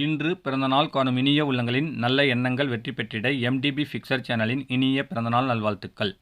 இன்று பிறந்தநாள் காணும் இனிய உள்ளங்களின் நல்ல எண்ணங்கள் வெற்றி பெற்றிட எம்டிபி ஃபிக்சர் சேனலின் இனிய பிறந்தநாள் நல்வாழ்த்துக்கள்.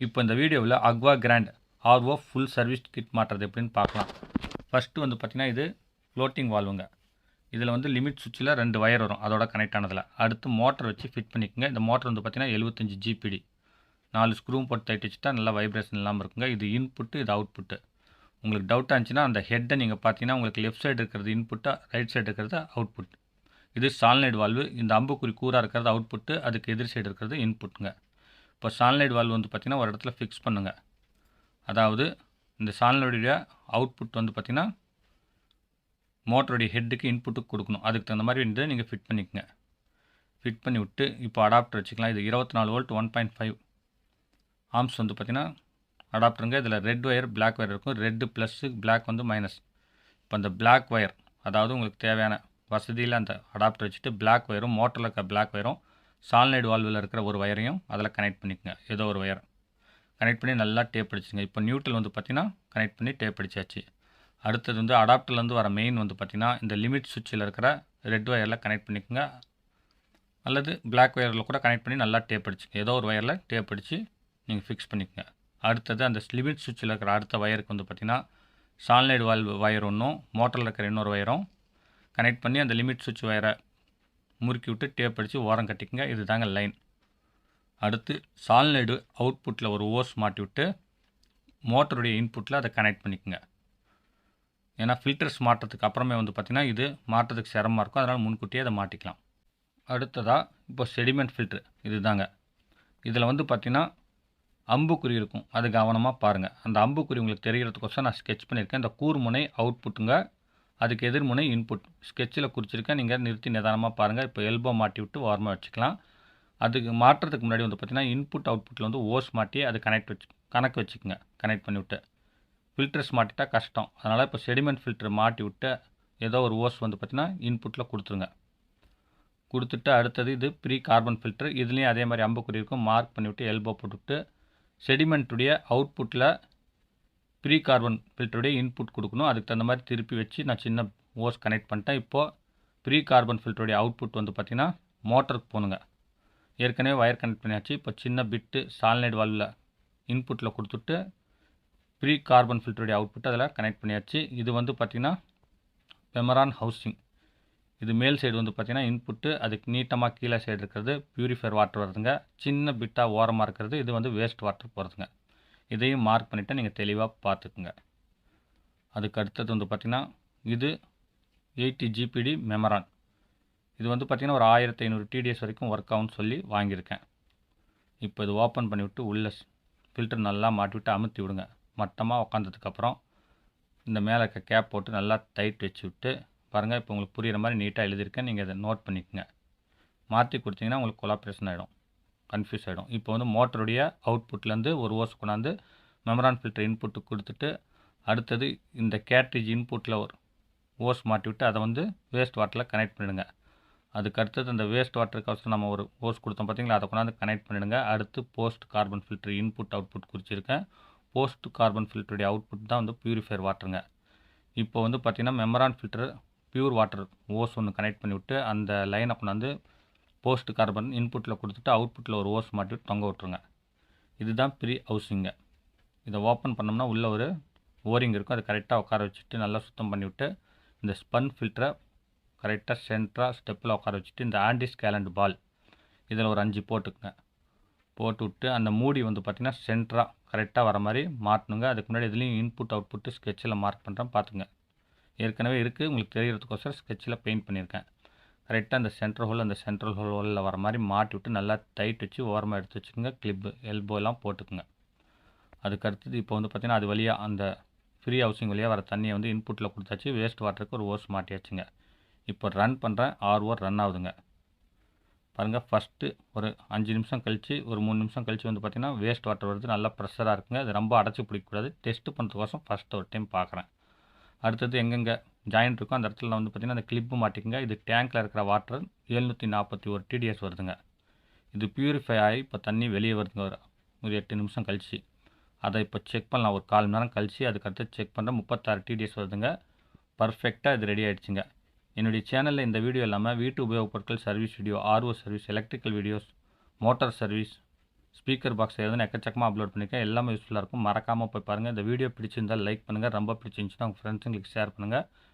இப்போ இந்த வீடியோவில் Aqua Grand RO full service kit மாற்றுறது எப்படின்னு பார்க்கலாம். ஃபஸ்ட்டு வந்து பார்த்திங்கன்னா இது ஃப்ளோட்டிங் வால்வுங்க இதில் வந்து லிமிட் சுவிட்சில் ரெண்டு வயர் வரும் அதோட கனெக்ட் ஆனதில். அடுத்து மோட்டர் வச்சு ஃபிட் பண்ணிக்கோங்க. இந்த மோட்டர் வந்து பார்த்திங்கன்னா எழுபத்தஞ்சு ஜிபிடி நாலு ஸ்க்ரூவும் போட்டு தைட்டு வச்சுட்டா நல்லா வைப்ரேஷன் இல்லாமல் இருக்குங்க. இது இன்புட்டு இது அவுட்புட்டு உங்களுக்கு டவுட்டாக இருந்துச்சுன்னா அந்த ஹெட்டை நீங்கள் பார்த்தீங்கன்னா உங்களுக்கு லெஃப்ட் சைடு இருக்கிறது இன்புட்டாக ரைட் சைடு இருக்கிறது அவுட்புட் இது சால்னைடு வால்வு. இந்த அம்புக்குறி கூறாக இருக்கிறது அவுட்புட்டு அதுக்கு எதிர் சைடு இருக்கிறது இன்புட்டுங்க இப்போ சால்னைடு வால்வு வந்து பார்த்திங்கன்னா ஒரு இடத்துல ஃபிக்ஸ் பண்ணுங்கள் அதாவது இந்த சால்னைடுடைய அவுட்புட் வந்து பார்த்திங்கன்னா மோட்டருடைய ஹெட்டுக்கு இன்புட்டுக்கு கொடுக்கணும். அதுக்கு தகுந்த மாதிரி வந்து நீங்கள் ஃபிட் பண்ணிக்கங்க. ஃபிட் பண்ணி விட்டு இப்போ அடாப்டர் வச்சுக்கலாம். இது இருபத்தி நாலு volt one point five amps வந்து பார்த்திங்கன்னா அடாப்டருங்க இதில் ரெட் ஒயர் பிளாக் ஒயர் இருக்கும். ரெட்டு ப்ளஸ்ஸு பிளாக் வந்து மைனஸ் இப்போ அந்த பிளாக் ஒயர் அதாவது உங்களுக்கு தேவையான வசதியில் அந்த அடாப்டர் வச்சுட்டு பிளாக் ஒயரும் மோட்டரில் இருக்க பிளாக் ஒயரும் சால்னைடு வால்வில் இருக்கிற ஒரு ஒயரையும் அதில் கனெக்ட் பண்ணிக்கோங்க. ஏதோ ஒரு ஒயர் கனெக்ட் பண்ணி நல்லா டேப் அடிச்சுங்க. இப்போ நியூட்ரல் வந்து பார்த்திங்கன்னா கனெக்ட் பண்ணி டேப் அடிச்சாச்சு. அடுத்தது வந்து அடாப்டர்லேருந்து வர மெயின் வந்து பார்த்திங்கன்னா இந்த லிமிட் சுவிட்சில் இருக்கிற ரெட் ஒயரில் கனெக்ட் பண்ணிக்கோங்க. அல்லது பிளாக் ஒயரில் கூட கனெக்ட் பண்ணி நல்லா டேப் அடிச்சுங்க. ஏதோ ஒரு ஒயரில் டேப் அடித்து நீங்கள் ஃபிக்ஸ் பண்ணிக்கோங்க. அடுத்தது அந்த லிமிட் சுவிட்சில் இருக்கிற அடுத்த ஒயருக்கு வந்து பார்த்திங்கன்னா சால்னைடு வால் ஒயர் ஒன்றும் மோட்டரில் இருக்கிற இன்னொரு ஒயரும் கனெக்ட் பண்ணி அந்த லிமிட் சுவிட்ச் வயரை முறுக்கி விட்டு டேப் அடித்து ஓரம் கட்டிக்கங்க. இது தாங்க லைன் அடுத்து சால்னைடு அவுட்புட்டில் ஒரு ஓஸ் மாட்டி விட்டு மோட்டருடைய இன்புட்டில் அதை கனெக்ட் பண்ணிக்கோங்க. ஏன்னா ஃபில்டர்ஸ் மாட்டுறதுக்கு அப்புறமே வந்து பார்த்திங்கன்னா இது மாட்டுறதுக்கு சிரமமாக இருக்கும். அதனால் முன்கூட்டியே அதை மாட்டிக்கலாம். அடுத்ததாக இப்போ செடிமெண்ட் ஃபில்ட்ரு இது தாங்க இதில் வந்து பார்த்திங்கன்னா அம்புக்குறி இருக்கும். அது கவனமாக பாருங்கள் அந்த அம்புக்குறி உங்களுக்கு தெரிகிறதுக்கோசம் நான் ஸ்கெட்ச் பண்ணியிருக்கேன். இந்த கூர்முனை அவுட்புட்டுங்க அதுக்கு எதிர்முனை இன்புட் ஸ்கெட்சில் குறிச்சிருக்கேன். நீங்கள் நிறுத்தி நிதானமாக பாருங்கள் இப்போ எல்போ மாட்டி விட்டு வார்மாக வச்சுக்கலாம். அதுக்கு மாற்றுறதுக்கு முன்னாடி வந்து பார்த்திங்கன்னா இன்புட் அவுட்புட்டில் வந்து ஓஸ் மாட்டி அது கனெக்ட் வச்சு கணக்கு வச்சுக்கோங்க. கனெக்ட் பண்ணி விட்டு. ஃபில்டர்ஸ் மாட்டிட்டா கஷ்டம். அதனால் இப்போ செடிமெண்ட் ஃபில்டர் மாட்டி விட்டு ஏதோ ஒரு ஓஸ் வந்து பார்த்திங்கன்னா இன்புட்டில் கொடுத்துருங்க. கொடுத்துட்டு அடுத்தது இது ப்ரீ கார்பன் ஃபில்டர் இதுலேயும் அதே மாதிரி அம்புக்குறி இருக்கும். மார்க் பண்ணிவிட்டு எல்போ போட்டுவிட்டு செடிமெண்ட்டுடைய அவுட்புட்டில் ப்ரீ கார்பன் ஃபில்டருடைய இன்புட் கொடுக்கணும். அதுக்கு தகுந்த மாதிரி திருப்பி வச்சு நான் சின்ன ஓஸ் கனெக்ட் பண்ணிட்டேன். இப்போது ப்ரீ கார்பன் ஃபில்டருடைய அவுட்புட் வந்து பார்த்திங்கன்னா மோட்டருக்கு போகணுங்க ஏற்கனவே ஒயர் கனெக்ட் பண்ணியாச்சு. இப்போ சின்ன பிட்டு சால்னைடு வால்வில் இன்புட்டில் கொடுத்துட்டு ப்ரீ கார்பன் ஃபில்டருடைய அவுட்புட் அதில் கனெக்ட் பண்ணியாச்சு. இது வந்து பார்த்திங்கன்னா பெமரான் ஹவுசிங் இது மேல் சைடு வந்து பார்த்திங்கன்னா இன்புட்டு அதுக்கு நீட்டமாக கீழே சைடு இருக்கிறது ப்யூரிஃபைர் வாட்டர் வருதுங்க. சின்ன பிட்டாக ஓரமாக இருக்கிறது. இது வந்து வேஸ்ட் வாட்டர் போகிறதுங்க இதையும் மார்க் பண்ணிவிட்டு நீங்கள் தெளிவாக பார்த்துக்குங்க. அதுக்கு அடுத்தது வந்து பார்த்திங்கன்னா இது எயிட்டி ஜிபிடி மெமரான் இது வந்து பார்த்திங்கன்னா ஒரு ஆயிரத்தி ஐநூறு டிடிஎஸ் வரைக்கும் ஒர்க் ஆகும்னு சொல்லி வாங்கியிருக்கேன். இப்போ இது ஓப்பன் பண்ணிவிட்டு உள்ளே ஃபில்டர் நல்லா மாட்டிவிட்டு அமுத்தி விடுங்க. மட்டமாக உக்காந்ததுக்கப்புறம் இந்த மேலே இருக்க கேப் போட்டு நல்லா டைட் வச்சு விட்டு பாருங்கள் இப்போ உங்களுக்கு புரிகிற மாதிரி நீட்டாக எழுதியிருக்கேன். நீங்கள் அதை நோட் பண்ணிக்கோங்க. மாற்றி கொடுத்தீங்கன்னா உங்களுக்கு கொலாப்ரேஷன் ஆகிடும் கன்ஃபியூஸ் ஆகிடும் இப்போ வந்து மோட்டருடைய அவுட்புட்லேருந்து ஒரு ஓஸ் கொண்டாந்து மெமரான் ஃபில்டர் இன்புட்டு கொடுத்துட்டு அடுத்தது இந்த கேட்ரிஜ் இன்புட்டில் ஒரு ஓஸ் மாட்டி விட்டு அதை வந்து வேஸ்ட் வாட்டரில் கனெக்ட் பண்ணிடுங்க. அதுக்கு அடுத்தது அந்த வேஸ்ட் வாட்டருக்கு அவசரம் நம்ம ஒரு ஓஸ் கொடுத்தோம் பார்த்தீங்களா? அதை கொண்டாந்து கனெக்ட் பண்ணிடுங்க. அடுத்து post carbon filter input output குறிச்சிருக்கேன். Post carbon ஃபில்டருடைய அவுட்புட் தான் வந்து பியூரிஃபையர் வாட்டருங்க இப்போ வந்து பார்த்திங்கன்னா membrane filter pure water hose ஒன்று கனெக்ட் பண்ணி விட்டு அந்த லைனை கொண்டாந்து போஸ்ட் கார்பன் இன்புட்டில் கொடுத்துட்டு அவுட்புட்டில் ஒரு ஓஸ் மாட்டி தொங்க விட்ருங்க இதுதான் ப்ரீ ஹவுசிங்க இதை ஓப்பன் பண்ணோம்னா உள்ளே ஒரு ஓரிங் இருக்கும். அதை கரெக்டாக உட்கார வச்சுட்டு நல்லா சுத்தம் பண்ணிவிட்டு இந்த ஸ்பன் ஃபில்டரை கரெக்டாக சென்டராக ஸ்டெப்பில் உட்கார வச்சுட்டு இந்த ஆண்டி ஸ்கேலண்ட் பால் இதில் ஒரு அஞ்சு போட்டுக்குங்க. போட்டு விட்டு அந்த மூடி வந்து பார்த்திங்கன்னா சென்டராக கரெக்டாக வர மாதிரி மாட்டணுங்க. அதுக்கு முன்னாடி இதுலேயும் இன்புட் அவுட்புட்டு ஸ்கெட்சில் மார்க் பண்ணுறேன். பார்த்துங்க ஏற்கனவே இருக்குது. உங்களுக்கு தெரியறதுக்கோசரம் ஸ்கெட்சில் பெயிண்ட் பண்ணியிருக்கேன். கரெக்டாக அந்த சென்ட்ரல் ஹோல் அந்த சென்ட்ரல் ஹோலில் வர மாதிரி மாட்டி விட்டு நல்லா டைட் வச்சு ஓரமாக எடுத்து வச்சுக்கோங்க. கிளிப்பு எல்போலாம் போட்டுக்குங்க. அதுக்கடுத்தது இப்போ வந்து பார்த்திங்கன்னா அது வழியாக அந்த ஃப்ரீ ஹவுசிங் வழியாக வர தண்ணியை வந்து இன்புட்டில் கொடுத்தாச்சு. வேஸ்ட் வாட்டருக்கு ஒரு ஓர்ஸ் மாட்டியாச்சுங்க. இப்போ ரன் பண்ணுறேன் ஆர் ஓர் ரன் ஆகுதுங்க. பாருங்கள் ஃபஸ்ட்டு ஒரு அஞ்சு நிமிஷம் கழித்து ஒரு மூணு நிமிஷம் கழித்து வந்து பார்த்திங்கன்னா வேஸ்ட் வாட்டர் வருது. நல்லா ப்ரெஷராக இருக்குங்க. அது ரொம்ப அடைச்சி பிடிக்கக்கூடாது. டெஸ்ட்டு பண்ணுறதுக்கோசம் ஃபஸ்ட்டு ஒரு டைம் பார்க்குறேன். அடுத்தது எங்கெங்கே ஜாயிண்ட் இருக்கும். அந்த இடத்துல வந்து பார்த்திங்கன்னா அந்த கிளிப்பு மாட்டிக்கங்க. இது டேங்க்கில் இருக்கிற வாட்டர் எழுநூற்றி நாற்பத்தி ஒரு டிடிஎஸ் வருதுங்க. இது பியூரிஃபை ஆகி இப்போ தண்ணி வெளியே வருதுங்க. ஒரு ஒரு எட்டு நிமிஷம் கழிச்சு. அதை இப்போ செக் பண்ணலாம். ஒரு கால் மணி நேரம் கழிச்சு அதுக்கடுத்து செக் பண்ணுறேன் முப்பத்தாறு டிடிஎஸ் வருதுங்க. பர்ஃபெக்டாக இது ரெடி ஆகிடுச்சுங்க என்னுடைய சேனலில் இந்த வீடியோ இல்லாமல் வீட்டு உபயோகப் பொருட்கள் service video RO service electrical videos motor service speaker box எதுவும் எக்கச்சக்கமாக அப்லோட் பண்ணியிருக்கேன் எல்லாமே யூஸ்ஃபுல்லாக இருக்கும். மறக்காமல் போய் பாருங்கள் இந்த வீடியோ பிடிச்சிருந்தால் லைக் பண்ணுங்கள் ரொம்ப பிடிச்சிருந்துச்சுன்னா உங்கள் ஃப்ரெண்ட்ஸுங்களுக்கு ஷேர் பண்ணுங்கள்